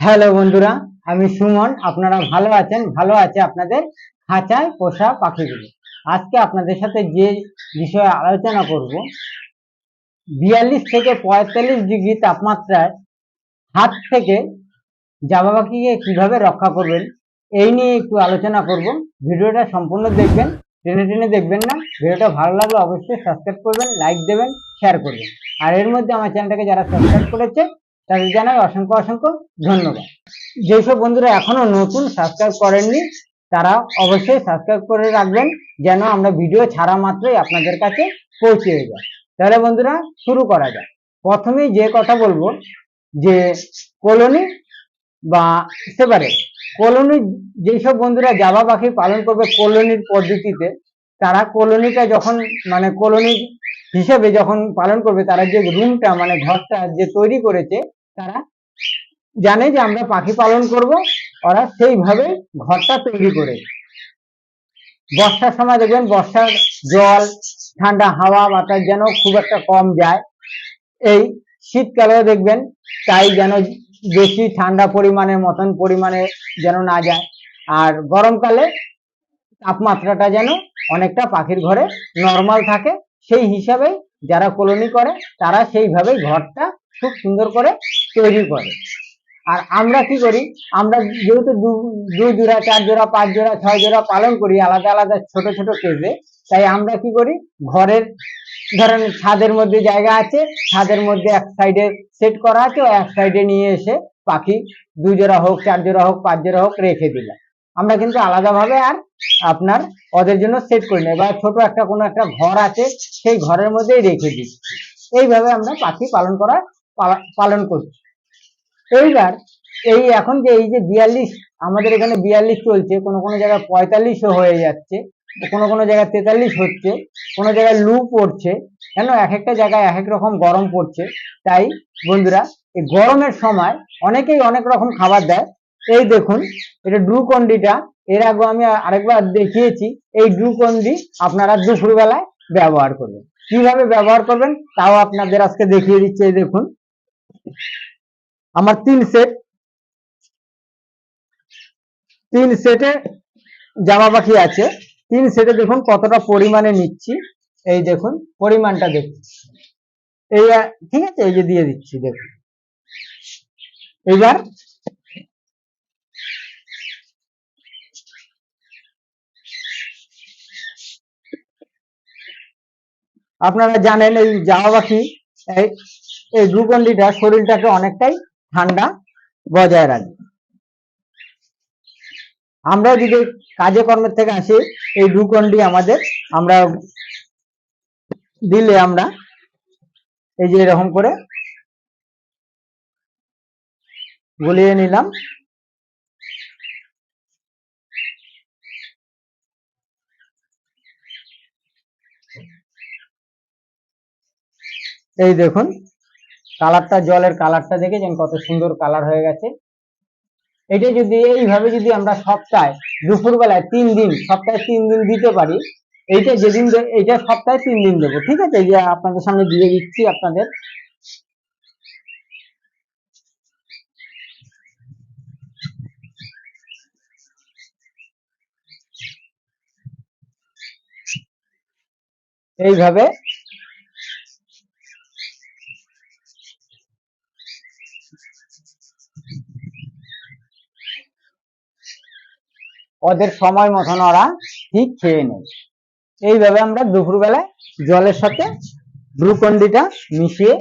Hello বন্ধুরা, আমি সুমন। আপনারা ভালো আছেন? ভালো আছে আপনাদের খাঁচায় পোষা পাখিগুলো। আজকে আপনাদের সাথে যে বিষয়ে আলোচনা করব, বিয়াল্লিশ থেকে পঁয়তাল্লিশ ডিগ্রি তাপমাত্রায় হাত থেকে জামা পাখিকে কীভাবে রক্ষা করবেন, এই নিয়ে একটু আলোচনা করব। ভিডিওটা সম্পূর্ণ দেখবেন, টেনে টেনে দেখবেন না। ভিডিওটা ভালো লাগলে অবশ্যই সাবস্ক্রাইব করবেন লাইক দেবেন শেয়ার করবেন। আর এর মধ্যে আমার চ্যানেলটাকে যারা সাবস্ক্রাইব করেছে তাদের জানাই অসংখ্য অসংখ্য ধন্যবাদ। যেসব বন্ধুরা এখনও নতুন সাবস্ক্রাইব করেননি, তারা অবশ্যই সাবস্ক্রাইব করে রাখবেন, যেন আমরা ভিডিও ছাড়া মাত্রই আপনাদের কাছে পৌঁছে যায় তাহলে বন্ধুরা, শুরু করা যায় প্রথমেই যে কথা বলব, যে কলোনি বা সেপারেট কলোনি যেসব বন্ধুরা জাবা পাখি পালন করবে কলোনির পদ্ধতিতে, তারা কলোনিটা যখন মানে কলোনি হিসেবে যখন পালন করবে, তারা যে রুমটা মানে ঘরটা যে তৈরি করেছে তারা জানে যে আমরা পাখি পালন করব, ওরা সেইভাবে ঘরটা তৈরি করে। বর্ষার সময় দেখবেন, বর্ষার জল, ঠান্ডা হাওয়া, বাতাস যেন খুব একটা কম যায়। এই শীতকালেও দেখবেন, তাই যেন বেশি ঠান্ডা পরিমাণের মতন পরিমাণে যেন না যায়। আর গরমকালে তাপমাত্রাটা যেন অনেকটা পাখির ঘরে নর্মাল থাকে, সেই হিসাবে যারা কলোনি করে, তারা সেইভাবেই ঘরটা খুব সুন্দর করে তৈরি করে। আর আমরা কি করি, আমরা যেহেতু দু- জোড়া, চার জোড়া, পাঁচ জোড়া, ছয় জোড়া পালন করি আলাদা আলাদা ছোট ছোট কেজে, তাই আমরা কি করি, ঘরের ধরেন ছাদের মধ্যে জায়গা আছে, ছাদের মধ্যে এক সাইডে সেট করা আছে এক সাইডে নিয়ে এসে পাখি দুই জোড়া হোক, চার জোড়া হোক, পাঁচ জোড়া হোক রেখে দিলাম। আমরা কিন্তু আলাদাভাবে আর আপনার ওদের জন্য সেট করি না, এবার ছোট একটা কোনো একটা ঘর আছে, সেই ঘরের মধ্যেই রেখে দিচ্ছি। এইভাবে আমরা পাখি পালন করা পালা- পালন করছি। এইবার এই এখন যে, এই যে বিয়াল্লিশ, আমাদের এখানে বিয়াল্লিশ চলছে, কোনো কোনো জায়গায় পঁয়তাল্লিশও হয়ে যাচ্ছে, কোনো কোনো জায়গায় তেতাল্লিশ হচ্ছে, কোনো জায়গায় লু পড়ছে, কেন এক একটা জায়গায় এক এক রকম গরম পড়ছে। তাই বন্ধুরা, এই গরমের সময় অনেকেই অনেক রকম খাবার দেয়। এই দেখুন, এটা ড্রুকন্ডিটা, এর আগে আমি আরেকবার দেখিয়েছি, এই ড্রুকন্ডি আপনারা দুপুর বেলায় ব্যবহার করবেন। কীভাবে ব্যবহার করবেন, তাও আপনাদের আজকে দেখিয়ে দিচ্ছি, এই দেখুন। আমার তিন সেট তিন সেটে জামা পাখি আছে। তিন সেটে দেখুন কতটা পরিমাণে নিচ্ছি। এই দেখুন, পরিমাণটা দেখুন। এই, ঠিক আছে, এই যে দিয়ে দিচ্ছি, দেখুন। এবার আপনারা জানেন এই জামা পাখি এই এই গ্লুকন্ডিটা শরীরটাকে অনেকটাই ঠান্ডা বজায় রাখে আমরা যদি কাজে কর্মের থেকে আসি, এই গ্লুকন্ডি আমাদের, আমরা দিলে আমরা এই যে এরকম করে গুলিয়ে নিলাম। এই দেখুন কালারটা, জলের কালারটা দেখেছেন? কত সুন্দর কালার হয়ে গেছে। এটা যদি, এইভাবে যদি আমরা সপ্তাহে, দুপুরবেলায় তিন দিন, সপ্তাহে তিন দিন দিতে পারি, এইটা যেদিন এইটা সপ্তাহে তিন দিন দেবো, ঠিক আছে? যে আপনাদের সামনে দিয়ে দিচ্ছি আপনাদের। এইভাবে ওদের সময় মতন ওরা ঠিক খেয়ে নেয়। এইভাবে আমরা দুপুরবেলায় জলের সাথে গ্লুকন্ডিটা মিশিয়ে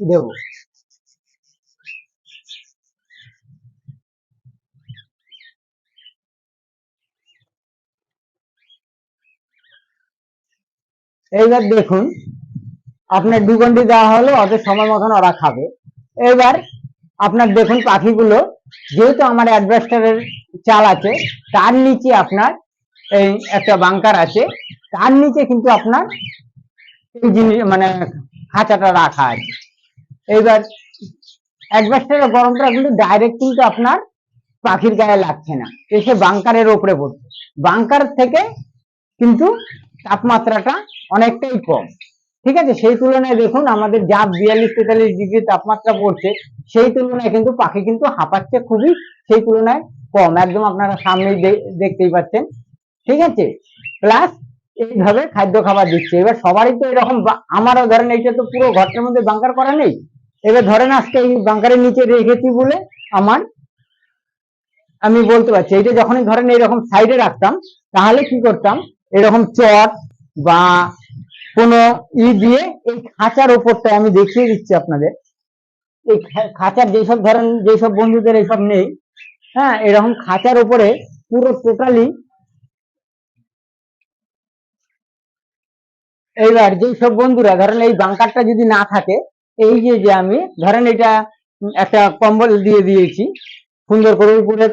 দেব। এইবার দেখুন, আপনার গ্লুকন্ডি দেওয়া হলো, ওদের সময় মতন ওরা খাবে। এবার আপনার দেখুন পাখিগুলো, যেহেতু আমার অ্যাডভেস্টারের চাল আছে, তার নিচে আপনার এই একটা বাংকার আছে, তার নিচে কিন্তু আপনার এই জিনিস মানে খাঁচাটা রাখা আছে। এইবার অ্যাডভেস্টারের গরমটা কিন্তু ডাইরেক্ট কিন্তু আপনার পাখির গায়ে লাগছে না। এসে বাংকারের ওপরে পড়ছে বাংকার থেকে কিন্তু তাপমাত্রাটা অনেকটাই কম। ঠিক আছে? সেই তুলনায় দেখুন, আমাদের যা বিয়াল্লিশ, তেতাল্লিশ ডিগ্রি তাপমাত্রা পড়ছে, সেই তুলনায় কিন্তু পাখি কিন্তু হাঁপাচ্ছে খুবই, সেই তুলনায় কম, একদম আপনারা সামনেই দে- দেখতেই পাচ্ছেন। ঠিক আছে? প্লাস এইভাবে খাদ্য খাবার দিচ্ছে। এবার সবারই তো এরকম আমারও ধরেন এইটা তো পুরো ঘরটার মধ্যে বাঙ্কার করা নেই। এবার ধরেন আজকে এই বাঙ্কারের নিচে রেখেছি বলে আমার আমি বলতে পারছি এইটা যখনই ধরেন এইরকম সাইডে রাখতাম, তাহলে কি করতাম? এরকম চট বা কোনো ই দিয়ে এই খাঁচার উপরটা আমি দেখিয়ে দিচ্ছি আপনাদের। এই খাঁচার যেসব ধরেন যেসব বন্ধুদের এইসব নেই হ্যাঁ এরকম খাঁচার উপরে পুরো টোটালি এইবার যেসব বন্ধুরা, ধরেন এই বাঙ্কারটা যদি না থাকে, এই যে যে আমি, ধরেন এটা একটা কম্বল দিয়ে দিয়েছি, সুন্দর করে উপরে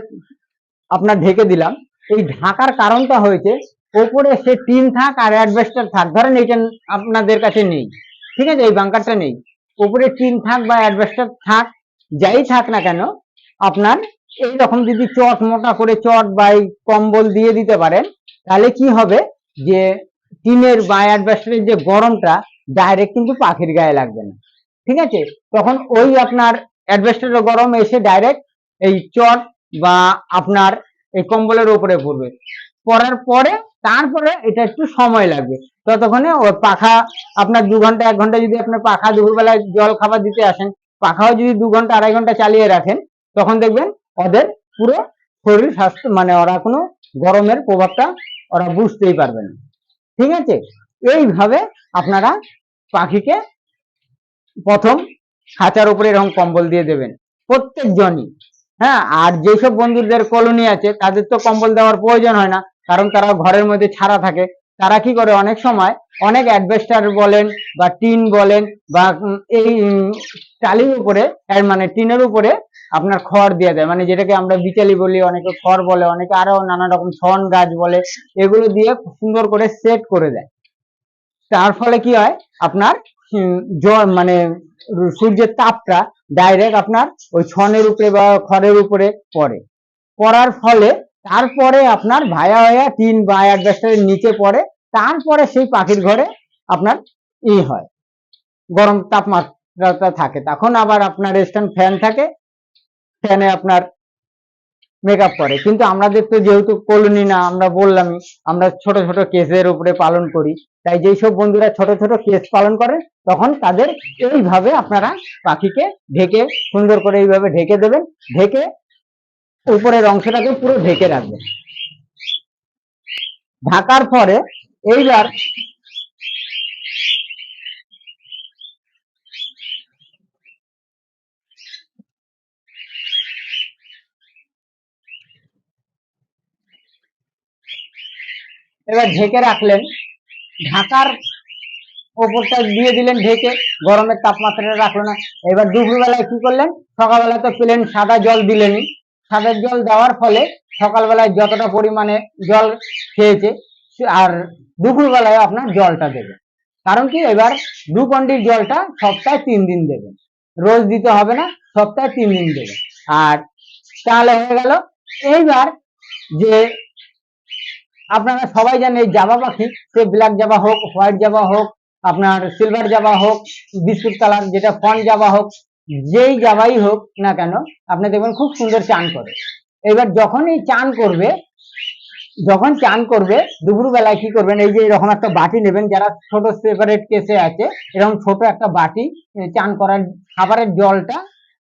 আপনার ঢেকে দিলাম। এই ঢাকার কারণটা হয়েছে, ওপরে সে টিন থাক আর অ্যাডভেস্টার থাক, ধরেন এইটা আপনাদের কাছে নেই, ঠিক আছে, এই বাঙ্কারটা নেই। ওপরে টিন থাক বা অ্যাডভেস্টার থাক, যাই থাক না কেন, আপনার এই রকম যদি চট মোটা করে চট বা এই কম্বল দিয়ে দিতে পারেন, তাহলে কি হবে? যে টিনের বা অ্যাডভেস্টারের যে গরমটা ডাইরেক্ট কিন্তু পাখির গায়ে লাগবে না। ঠিক আছে? তখন ওই আপনার অ্যাডভেস্টারের গরম এসে ডাইরেক্ট এই চট বা আপনার এই কম্বলের উপরে পড়বে। পড়ার পরে তারপরে এটা একটু সময় লাগবে। ততক্ষণে ওই পাখা আপনার দু ঘণ্টা, এক ঘণ্টা যদি আপনার পাখা দুপুরবেলায় জল খাবার দিতে আসেন, পাখাও যদি দু ঘণ্টা, আড়াই ঘণ্টা চালিয়ে রাখেন, তখন দেখবেন ওদের পুরো শরীর স্বাস্থ্য মানে ওরা কোনো গরমের প্রভাবটা ওরা বুঝতেই পারবে না। ঠিক আছে? এইভাবে আপনারা পাখিকে প্রথম খাঁচার উপরে এরকম কম্বল দিয়ে দেবেন। প্রত্যেকজনই। হ্যাঁ আর যেসব বন্ধুদের কলোনি আছে, তাদের তো কম্বল দেওয়ার প্রয়োজন হয় না, কারণ তারা ঘরের মধ্যে ছাড়া থাকে। তারা কি করে? অনেক সময় অনেক অ্যাডভেস্টার বলেন বা টিন বলেন বা এই টালির উপরে মানে টিনের উপরে আপনার খড় দিয়ে দেয় মানে যেটাকে আমরা বিচালি বলি অনেকে খড় বলে অনেকে আরও নানা রকম ছন গাছ বলে এগুলো দিয়ে সুন্দর করে সেট করে দেয়। তার ফলে কি হয়? আপনার উম, জ- মানে সূর্যের তাপটা ডাইরেক্ট আপনার ওই ছনের উপরে বা খড়ের উপরে পড়ে। পড়ার ফলে তারপরে আপনার ভায়া ভায়া টিন বা অ্যাডভেস্টারের নিচে পড়ে তারপরে সেই পাখির ঘরে আপনার ই হয়। গরম তাপমাত্রাটা থাকে। তখন আবার আপনার স্ট্যান্ড ফ্যান থাকে ফ্যানে আপনার মেকআপ করে। কিন্তু আমাদের তো যেহেতু কলোনি না, আমরা বললামই, আমরা ছোট ছোট কেসের উপরে পালন করি। তাই যেই সব বন্ধুরা ছোট ছোট কেস পালন করে, তখন তাদের এইভাবে আপনারা পাখিকে ঢেকে, সুন্দর করে এইভাবে ঢেকে দেবেন। ঢেকে উপরের অংশটাকে পুরো ঢেকে রাখবেন। ঢাকার পরে এইবার এবার ঢেকে রাখলেন। ঢাকার ওপরটা দিয়ে দিলেন ঢেকে, গরমের তাপমাত্রাটা রাখল না। এবার দুপুরবেলায় কি করলেন? সকালবেলা তো প্লেন সাদা জল দিলেনই। সাদা জল দেওয়ার ফলে সকালবেলায় যতটা পরিমাণে জল খেয়েছে, আর দুপুরবেলায় আপনার জলটা দেবেন। কারণ কি? এবার দু কন্ডির জলটা সপ্তাহে তিন দিন দেবেন। রোজ দিতে হবে না, সপ্তাহে তিন দিন দেবেন। আর তাহলে হয়ে গেল। এইবার যে আপনারা সবাই জানেন এই জাবা পাখি, সে ব্ল্যাক জাবা হোক হোয়াইট জাবা হোক, আপনার সিলভার জাবা হোক, বিস্কুট কালার যেটা ফন জাবা হোক, যেই জাবাই হোক না কেন, আপনি দেখবেন খুব সুন্দর চান করে। এবার যখনই চান করবে, যখন চান করবে দুপুর বেলায় কি করবেন, এই যে এরকম একটা বাটি নেবেন, যারা ছোট সেপারেট কেসে আছে, এরকম ছোট একটা বাটি চান করার, খাবারের জলটা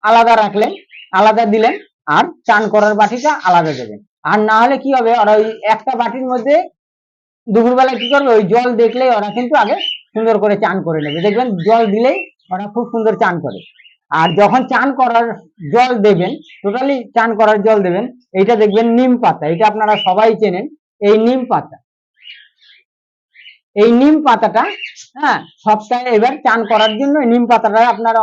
আলাদা রাখলেন, আলাদা দিলেন, আর চান করার বাটিটা আলাদা দেবেন। আর না হলে কি হবে? ওরা ওই একটা বাটির মধ্যে দুপুরবেলায় কি করবে? ওই জল দেখলেই ওরা কিন্তু আগে সুন্দর করে চান করে নেবে। দেখবেন জল দিলেই ওরা খুব সুন্দর চান করে। আর যখন চান করার জল দেবেন টোটালি চান করার জল দেবেন, এইটা দেখবেন নিম পাতা। এটা আপনারা সবাই চেনেন। এই নিম পাতা। এই নিম পাতাটা হ্যাঁ সপ্তাহে এবার চান করার জন্য নিম পাতাটা আপনারা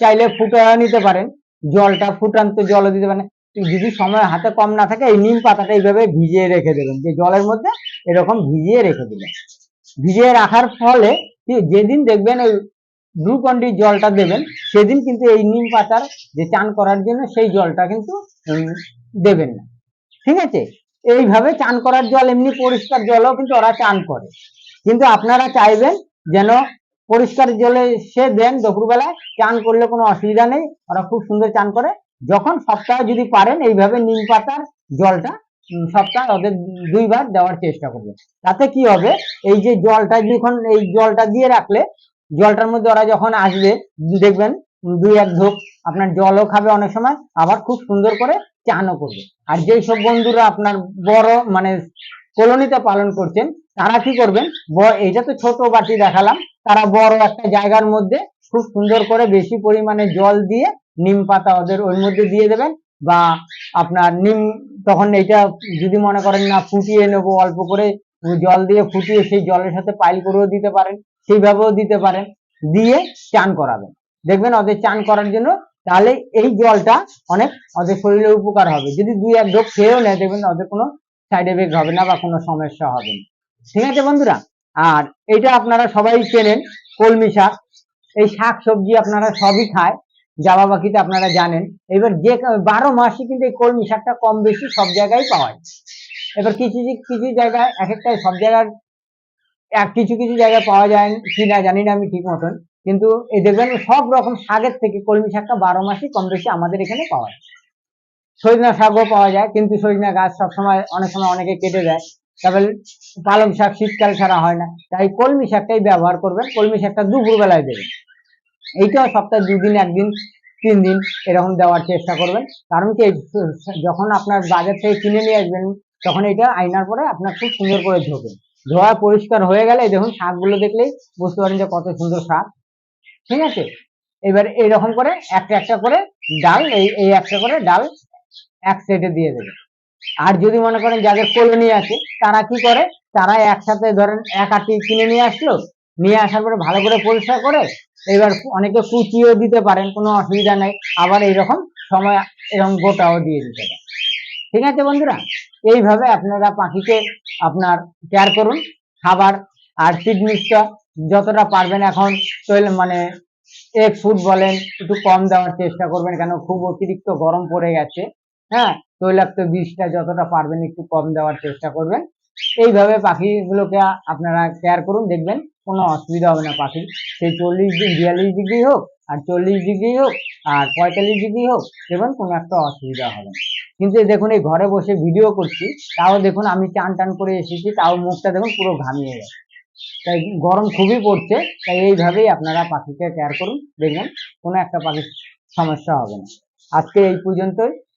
চাইলে ফুটে নিতে পারেন। জলটা ফুটান্ত জল দিতে পারেন। যদি সময় হাতে কম না থাকে, এই নিম পাতাটা এইভাবে ভিজিয়ে রেখে দেবেন যে জলের মধ্যে এরকম ভিজিয়ে রেখে দিবেন ভিজিয়ে রাখার ফলে যেদিন দেখবেন ওই গ্লুকন্ডির জলটা দেবেন, সেদিন কিন্তু এই নিম পাতার যে চান করার জন্য সেই জলটা কিন্তু দেবেন না। ঠিক আছে? এইভাবে চান করার জল, এমনি পরিষ্কার জলও কিন্তু ওরা চান করে। কিন্তু আপনারা চাইবেন যেন পরিষ্কার জলে সে দেন, দুপুরবেলায় চান করলে কোনো অসুবিধা নেই। ওরা খুব সুন্দর চান করে। যখন সপ্তাহে যদি পারেন, এইভাবে নিম পাতার জলটা সপ্তাহে ওদের দুইবার দেওয়ার চেষ্টা করবেন। তাতে কি হবে? এই যে জলটা যখন, এই জলটা দিয়ে রাখলে, জলটার মধ্যে ওরা যখন আসবে, দেখবেন দুই এক ঢোক আপনার জলও খাবে অনেক সময়, আবার খুব সুন্দর করে চানও করবে। আর যেই সব বন্ধুরা আপনার বড় মানে কলোনিতে পালন করছেন, তারা কি করবেন? এইটা তো ছোট বাটি দেখালাম, তারা বড় একটা জায়গার মধ্যে খুব সুন্দর করে বেশি পরিমাণে জল দিয়ে নিম পাতা ওদের ওর মধ্যে দিয়ে দেবেন বা আপনার নিম তখন এইটা যদি মনে করেন না ফুটিয়ে নেব অল্প করে জল দিয়ে ফুটিয়ে সেই জলের সাথে পাইল করেও দিতে পারেন, সেইভাবেও দিতে পারেন, দিয়ে চান করাবেন। দেখবেন ওদের চান করার জন্য তাহলে এই জলটা অনেক ওদের শরীরে উপকার হবে। যদি দুই এক ঢোক খেয়েও নেয়, দেখবেন ওদের কোনো সাইড এফেক্ট হবে না বা কোনো সমস্যা হবে না। ঠিক আছে বন্ধুরা? আর এটা আপনারা সবাই চেনেন, কলমি শাক। এই শাক সবজি আপনারা সবই খায়। জামা বাকিতে আপনারা জানেন। এবার যে বারো মাসই কিন্তু এই কলমি শাকটা কম বেশি সব জায়গায় পাওয়া যায়। এবার কিছু কিছু- কিছু জায়গায়, এক একটা সব জায়গার, এক, কিছু কিছু জায়গায় পাওয়া যায়, কি না জানি না আমি ঠিক মতন। কিন্তু এই দেখবেন সব রকম শাকের থেকে কলমি শাকটা বারো মাসই কম বেশি আমাদের এখানে পাওয়া যায়। সজনা শাকও পাওয়া যায়, কিন্তু সজনা গাছ সবসময়, অনেক সময় অনেকে কেটে দেয়। তারপরে পালং শাক শীতকাল ছাড়া হয় না। তাই কলমি শাকটাই ব্যবহার করবেন। কলমি শাকটা দুপুরবেলায় দেবেন। এইটাও সপ্তাহে দুদিন, একদিন তিন দিন এরকম দেওয়ার চেষ্টা করবেন। কারণ কি, যখন আপনার বাজার থেকে কিনে নিয়ে আসবেন, তখন এটা আইনার পরে আপনার খুব সুন্দর করে ধোবেন। ধোয়া পরিষ্কার হয়ে গেলে দেখুন, শাকগুলো দেখলেই বুঝতে পারেন যে কত সুন্দর শাক। ঠিক আছে? এবার এইরকম করে একটা একটা করে ডাল, এই এই একটা করে ডাল এক সেটে দিয়ে দেবে আর যদি মনে করেন যাদের কলোনি আছে, তারা কি করে? তারা একসাথে ধরেন এক আটি কিনে নিয়ে আসলো, নিয়ে আসার পরে ভালো করে পরিষ্কার করে এবার অনেকে কুচিও দিতে পারেন, কোনো অসুবিধা নেই। আবার এইরকম সময়, এরকম গোটাও দিয়ে দিতে পারেন। ঠিক আছে বন্ধুরা? এইভাবে আপনারা পাখিকে আপনার কেয়ার করুন, খাবার আর ফিড মিক্সটা যতটা পারবেন এখন তৈল মানে এক ফুট বলেন, একটু কম দেওয়ার চেষ্টা করবেন, কেন খুব অতিরিক্ত গরম পড়ে গেছে। হ্যাঁ তৈলাক্ত বিষটা যতটা পারবেন একটু কম দেওয়ার চেষ্টা করবেন। এইভাবে পাখিগুলোকে আপনারা কেয়ার করুন, দেখবেন কোনো অসুবিধা হবে না পাখির। সেই চল্লিশ ডিগ্রি, বিয়াল্লিশ ডিগ্রি হোক, আর চল্লিশ ডিগ্রি হোক, আর পঁয়তাল্লিশ ডিগ্রি হোক, দেখবেন কোনো একটা অসুবিধা হবে কিন্তু দেখুন, এই ঘরে বসে ভিডিও করছি, তাও দেখুন আমি টান টান করে এসেছি, তাও মুখটা দেখুন পুরো ঘামিয়ে গেছে। তাই গরম খুবই পড়ছে, তাই এইভাবেই আপনারা পাখিকে কেয়ার করুন, দেখবেন কোনো একটা পাখির সমস্যা হবে না। আজকে এই পর্যন্তই।